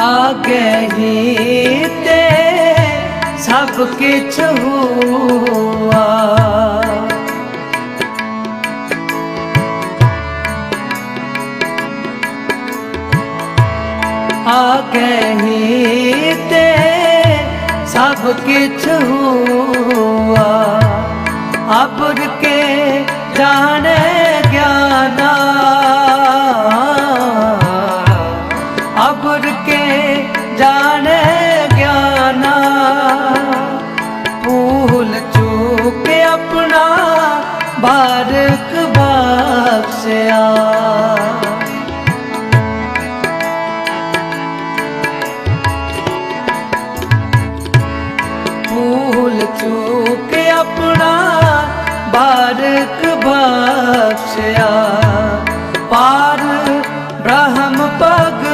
ਆਗੇ ਹੀ ਤੇ ਸਭ ਕਿਛ ਹੁਆ ਆਗੇ ਹੀ ਤੇ ਸਭ ਕਿਛ ਹੁਆ ਅਬਰ ਕੇ ਜਾਣੇ ਕੇ ਜਾਣੇ ਗਿਆਨਾ। ਭੂਲ ਚੁੱਕ ਆਪਣਾ ਬਾਰਕ ਬਖਸ਼ਿਆ ਭੂਲ ਚੁੱਕ ਆਪਣਾ ਬਾਰਕ ਬਖਸ਼ਿਆ ਪਾਰ ਬ੍ਰਹਮ ਪਗ